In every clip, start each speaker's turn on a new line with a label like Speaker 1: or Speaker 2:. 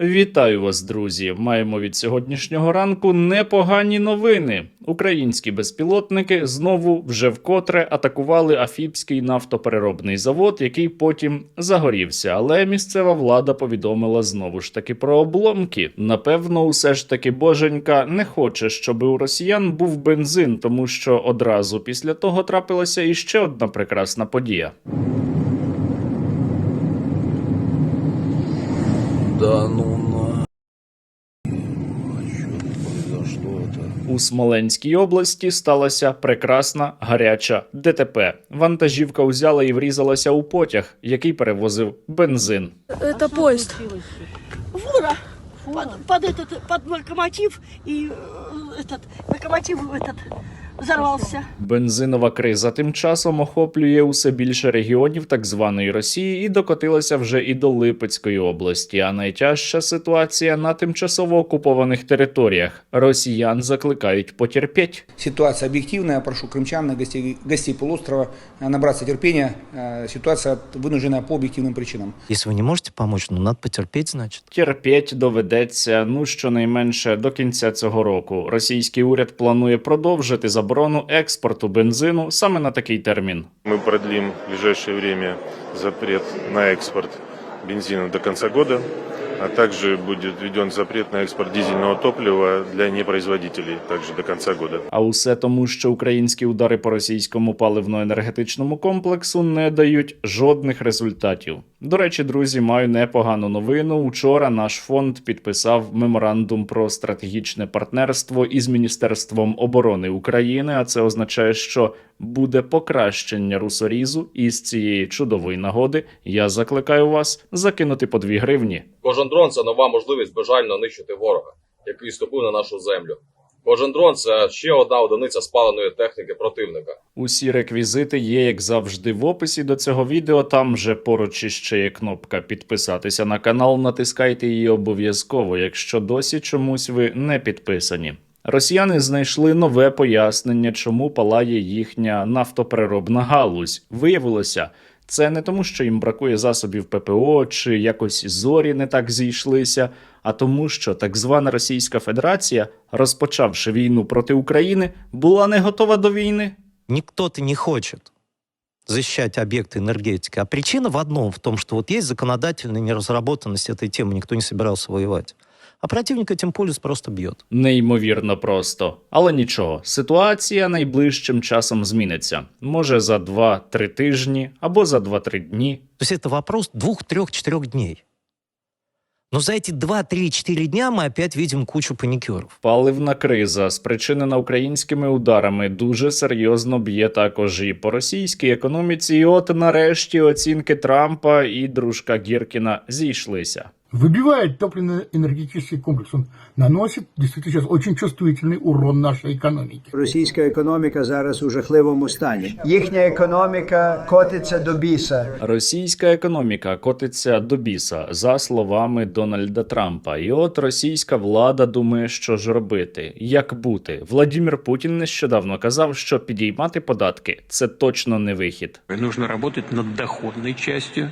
Speaker 1: Вітаю вас, друзі! Маємо від сьогоднішнього ранку непогані новини. Українські безпілотники знову вже вкотре атакували Афіпський нафтопереробний завод, який потім загорівся. Але місцева влада повідомила знову ж таки про обломки. Напевно, усе ж таки боженька не хоче, щоб у росіян був бензин, тому що одразу після того трапилася іще одна прекрасна подія.
Speaker 2: Да ну
Speaker 1: У Смоленській області сталася прекрасна гаряча ДТП. Вантажівка узяла і врізалася у потяг, який перевозив бензин.
Speaker 3: Это поезд.
Speaker 4: Фура. Под, под этот, под локомотив и э, этот локомотив этот взорвался.
Speaker 1: Бензинова криза тим часом охоплює усе більше регіонів так званої Росії і докотилася вже і до Липецької області. А найтяжча ситуація на тимчасово окупованих територіях. Росіян закликають потерпіть.
Speaker 5: Ситуация объективная. Прошу крымчан, гостей, гостей полуострова э, набраться терпения. Э, Ситуация вынуждена по объективным причинам.
Speaker 6: Если вы не можете помочь, ну надо потерпеть, значит.
Speaker 1: Терпіть доведеться ну щонайменше до кінця цього року. Російський уряд планує продовжити заборону експорту бензину саме на такий термін.
Speaker 7: Мы продлим в ближайшее время запрет на экспорт бензина до конца года, а также будет введен запрет на экспорт дизельного топлива для непроизводителей также до конца года.
Speaker 1: А усе тому, що українські удари по російському паливно-енергетичному комплексу не дають жодних результатів. До речі, друзі, маю непогану новину. Учора наш фонд підписав меморандум про стратегічне партнерство із Міністерством оборони України. А це означає, що буде покращення русорізу. І з цієї чудової нагоди я закликаю вас закинути по 2 гривні.
Speaker 8: Кожен дрон це нова можливість бажально нищити ворога, який ступив на нашу землю. Кожен дрон це ще одна одиниця спаленої техніки противника.
Speaker 1: Усі реквізити є, як завжди, в описі до цього відео. Там же поруч іще є кнопка підписатися на канал. Натискайте її обов'язково, якщо досі чомусь ви не підписані. Росіяни знайшли нове пояснення, чому палає їхня нафтопереробна галузь. Виявилося, це не тому, що їм бракує засобів ППО чи якось зорі не так зійшлися, а тому, що так звана Російська Федерація, розпочавши війну проти України, була не готова до війни.
Speaker 6: Никто-то не хочет защищать объекты энергетики. А причина в одном, в том, что вот есть законодательная неразработанность этой темы, никто не собирался воевать. А противник этим пользуется, просто бьет.
Speaker 1: Неймовірно просто. Але нічого, ситуація найближчим часом зміниться. Може за 2-3 тижні або за 2-3 дні.
Speaker 6: То есть это вопрос двух, трех, четырех дней. Но за эти два, три, четыре дня мы опять видим кучу паникеров.
Speaker 1: Паливна криза, спричинена українськими ударами, дуже серйозно б'є також і по російській економіці. І от нарешті оцінки Трампа і дружка Гіркіна зійшлися.
Speaker 9: выбивает топливно-энергетический комплекс. Он наносит действительно сейчас очень чувствительный урон нашей экономике.
Speaker 10: Російська економіка зараз у жахливому стані. Їхня економіка котиться до біса.
Speaker 1: Російська економіка котиться до біса, за словами Дональда Трампа. І от російська влада думає, що ж робити, як бути. Владімір Путін нещодавно казав, що підіймати податки це точно не вихід.
Speaker 11: Нужно работать над доходной частью.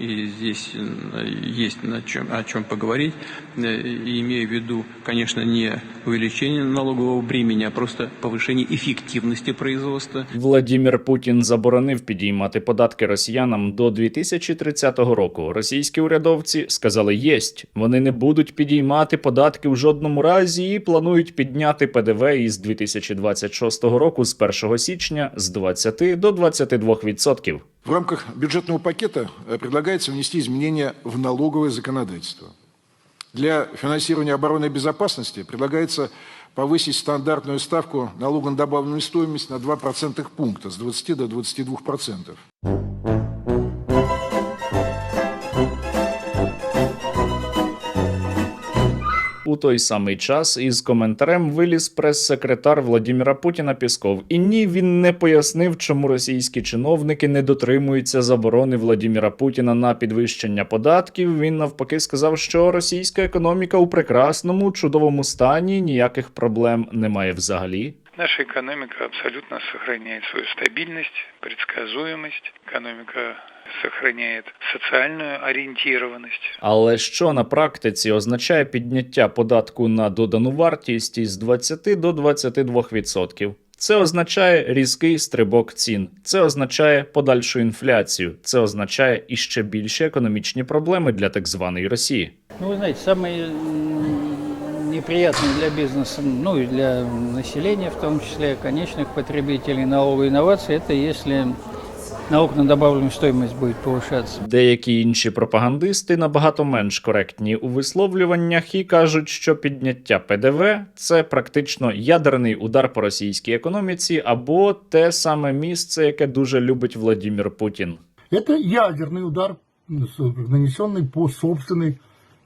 Speaker 11: И здесь э, есть над чем, о чем поговорить. Э, и имею в виду, конечно, не увеличение налогового бремени, а просто повышение эффективности производства.
Speaker 1: Владімір Путін заборонив підіймати податки росіянам до 2030 року. Російські урядовці сказали єсть. Вони не будуть підіймати податки в жодному разі і планують підняти ПДВ із 2026 року з 1 січня з 20 до 22 відсотків.
Speaker 12: В рамках бюджетного пакета э, предлагается внести изменения в налоговое законодательство. Для финансирования обороны и безопасности предлагается повысить стандартную ставку налога на добавленную стоимость на 2 процентных пункта с 20 до 22 процентов.
Speaker 1: У той самий час із коментарем виліз прес-секретар Владіміра Путіна Пісков. І ні, він не пояснив, чому російські чиновники не дотримуються заборони Владіміра Путіна на підвищення податків. Він навпаки сказав, що російська економіка у прекрасному, чудовому стані, ніяких проблем немає взагалі.
Speaker 11: Наша экономика абсолютно сохраняет свою стабильность, предсказуемость. Экономика
Speaker 3: сохраняет социальную ориентированность.
Speaker 1: Але що на практиці означає підняття податку на додану вартість із 20 до 22%? Це означає різкий стрибок цін. Це означає подальшу інфляцію. Це означає іще більші економічні проблеми для так званої Росії.
Speaker 13: Ну, вы знаете, самое м, неприятное для бизнеса, ну и для населения, в том числе конечных потребителей налоговой инновации, это если налог на добавленную стоимость будет повышаться.
Speaker 1: Деякі інші пропагандисти набагато менш коректні у висловлюваннях і кажуть, що підняття ПДВ це практично ядерний удар по російській економіці або те саме місце, яке дуже любить Владімір Путін.
Speaker 9: Это ядерный удар, м, с- нанесенный по собственной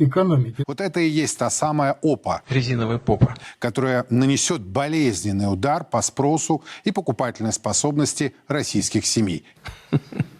Speaker 9: экономике.
Speaker 14: Вот это и есть та самая ОПА,
Speaker 11: Резиновая попа.
Speaker 14: которая нанесет болезненный удар по спросу и покупательной способности российских семей.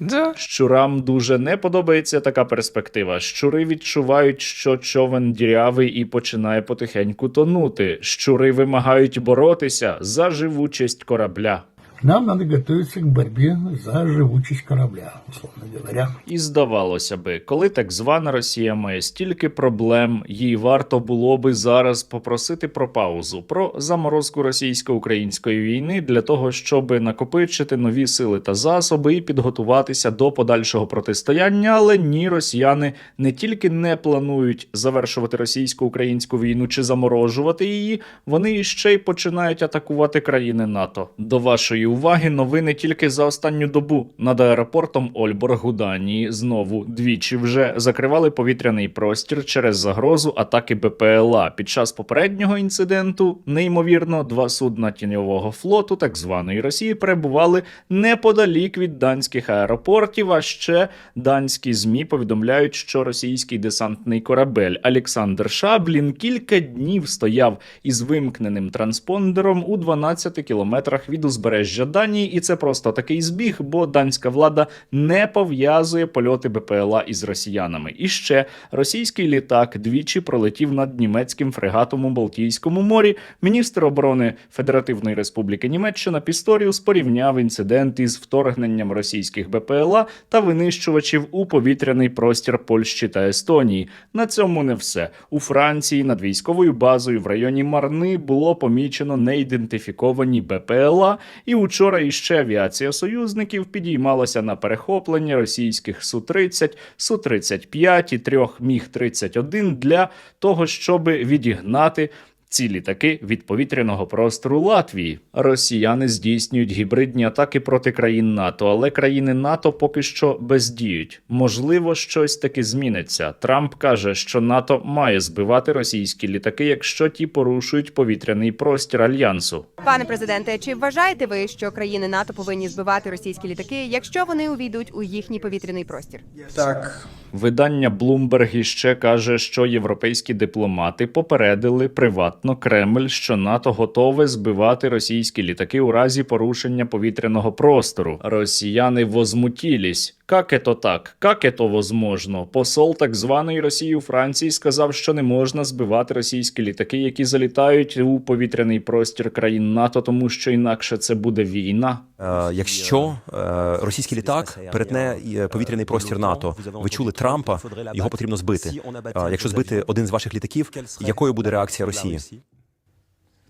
Speaker 11: Да.
Speaker 1: Щурам дуже не подобається така перспектива. Щури відчувають, що човен дірявий і починає потихеньку тонути. Щури вимагають боротися за живучість корабля.
Speaker 9: Нам надо готовиться к борьбе за живучесть корабля, условно говоря.
Speaker 1: І здавалося би, коли так звана Росія має стільки проблем, їй варто було би зараз попросити про паузу, про заморозку російсько-української війни для того, щоб накопичити нові сили та засоби і підготуватися до подальшого протистояння. Але ні, росіяни не тільки не планують завершувати російсько-українську війну чи заморожувати її, вони ще й починають атакувати країни НАТО. До вашої уваги новини тільки за останню добу над аеропортом Ольборг у Данії знову двічі вже закривали повітряний простір через загрозу атаки БПЛА. Під час попереднього інциденту, неймовірно, два судна тіньового флоту так званої Росії перебували неподалік від данських аеропортів. А ще данські змі повідомляють, що російський десантний корабель Олександр Шаблін кілька днів стояв із вимкненим транспондером у 12 кілометрах від узбережжя Данії, і це просто такий збіг, бо данська влада не пов'язує польоти БПЛА із росіянами. І ще російський літак двічі пролетів над німецьким фрегатом у Балтійському морі. Міністр оборони Федеративної Республіки Німеччина Пісторіус порівняв інцидент із вторгненням російських БПЛА та винищувачів у повітряний простір Польщі та Естонії. На цьому не все. У Франції над військовою базою в районі Марни було помічено неідентифіковані БПЛА, і учора іще авіація союзників підіймалася на перехоплення російських Су-30, Су-35 і трьох Міг-31 для того, щоб відігнати ці літаки від повітряного простору Латвії. Росіяни здійснюють гібридні атаки проти країн НАТО, але країни НАТО поки що бездіють. Можливо, щось таки зміниться. Трамп каже, що НАТО має збивати російські літаки, якщо ті порушують повітряний простір альянсу.
Speaker 15: Пане президенте, чи вважаєте ви, що країни НАТО повинні збивати російські літаки, якщо вони увійдуть у їхній повітряний простір?
Speaker 5: Так,
Speaker 1: Видання Bloomberg іще каже, що європейські дипломати попередили приватно Кремль, що НАТО готове збивати російські літаки у разі порушення повітряного простору. Росіяни возмутілись. Как это так? Как это возможно? Посол так званої Росії у Франції сказав, що не можна збивати російські літаки, які залітають у повітряний простір країн НАТО, тому що інакше це буде війна.
Speaker 16: Е, Якщо е, російський літак перетне е, повітряний простір НАТО, ви чули Трампа, його потрібно збити. Е, Якщо збити один з ваших літаків, якою буде реакція Росії?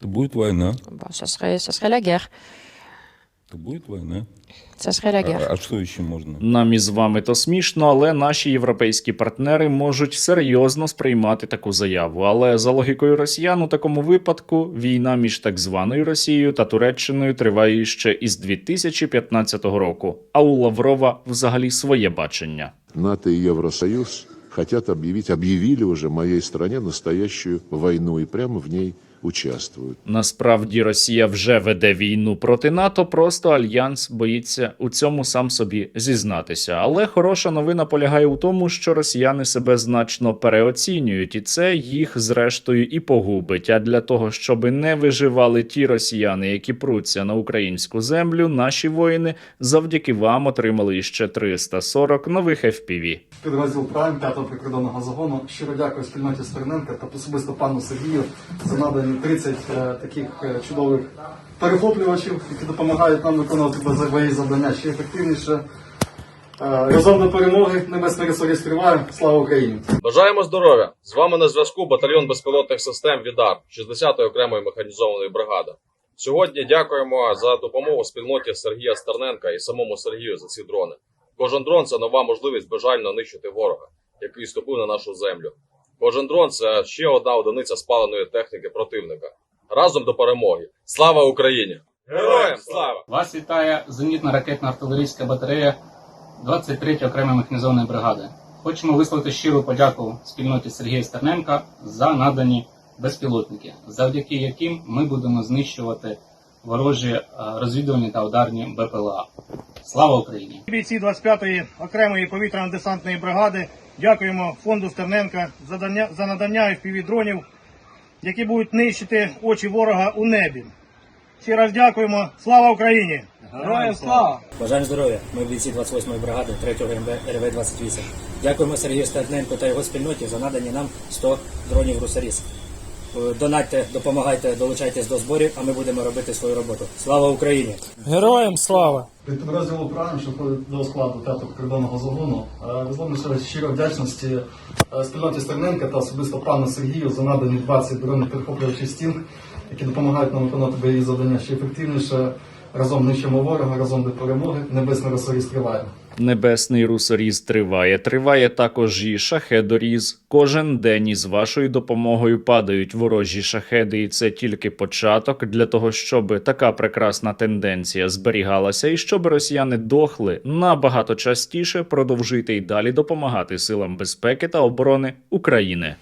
Speaker 2: Это будет война.
Speaker 15: Bon, ça serait, ça serait la guerre.
Speaker 2: Это будет война.
Speaker 15: Ça serait la guerre.
Speaker 2: А, а что еще можно?
Speaker 1: Нам із вами то смішно, але наші європейські партнери можуть серйозно сприймати таку заяву. Але за логікою росіян, у такому випадку війна між так званою Росією та Туреччиною триває ще із 2015 року. А у Лаврова взагалі своє бачення.
Speaker 17: НАТО и Евросоюз хотят объявить, объявили уже моей стране настоящую войну и прямо в ней участвуют.
Speaker 1: Насправді Росія вже веде війну проти НАТО, просто альянс боїться у цьому сам собі зізнатися. Але хороша новина полягає у тому, що росіяни себе значно переоцінюють, і це їх зрештою і погубить. А для того, щоб не виживали ті росіяни, які пруться на українську землю, наші воїни завдяки вам отримали ще 340 нових FPV.
Speaker 18: Підрозділ Прайм 5-го прикордонного загону. Щиро дякую спільноті Стерненка та особисто пану Сергію за надані 30 е, таких е, чудових перехоплювачів, які допомагають нам виконувати бойові завдання ще ефективніше. Разом до перемоги, небесний ресурс триває. Слава Україні!
Speaker 8: Бажаємо здоров'я! З вами на зв'язку батальйон безпілотних систем Відар 60-ї окремої механізованої бригади. Сьогодні дякуємо за допомогу спільноті Сергія Стерненка і самому Сергію за ці дрони. Кожен дрон це нова можливість бажально нищити ворога, який ступив на нашу землю. Кожен дрон це ще одна одиниця спаленої техніки противника. Разом до перемоги. Слава Україні! Героям слава!
Speaker 19: Вас вітає зенітно-ракетна артилерійська батарея 23-ї окремої механізованої бригади. Хочемо висловити щиру подяку спільноті Сергія Стерненка за надані безпілотники, завдяки яким ми будемо знищувати ворожі е, розвідувальні та ударні БПЛА. Слава Україні!
Speaker 20: Бійці 25-ї окремої повітряно-десантної бригади дякуємо фонду Стерненка за дання- за надання FPV-дронів, які будуть нищити очі ворога у небі. Ще раз дякуємо. Слава Україні! Героям слава!
Speaker 21: Бажаємо здоров'я. Ми бійці 28-ї бригади 3-го МБ РВ-28. Дякуємо Сергію Стерненку та його спільноті за надані нам 100 дронів «Русаріс». Е, Донатьте, допомагайте, долучайтесь до зборів, а ми будемо робити свою роботу. Слава Україні!
Speaker 18: Героям слава! Від підрозділу «Прайм», що входить до складу 5-го прикордонного загону, е, висловлюю щиро вдячності е, спільноті Стерненка та особисто пану Сергію за надані 20 дронів перехоплювачів стін, які допомагають нам виконати бойові завдання ще ефективніше. Разом нищимо ворога, разом до перемоги. Небесний росоріс триває.
Speaker 1: Небесний русоріз триває. Триває також і шахедоріз. Кожен день із вашою допомогою падають ворожі шахеди, і це тільки початок для того, щоб така прекрасна тенденція зберігалася, і щоб росіяни дохли набагато частіше продовжуйте й далі допомагати силам безпеки та оборони України.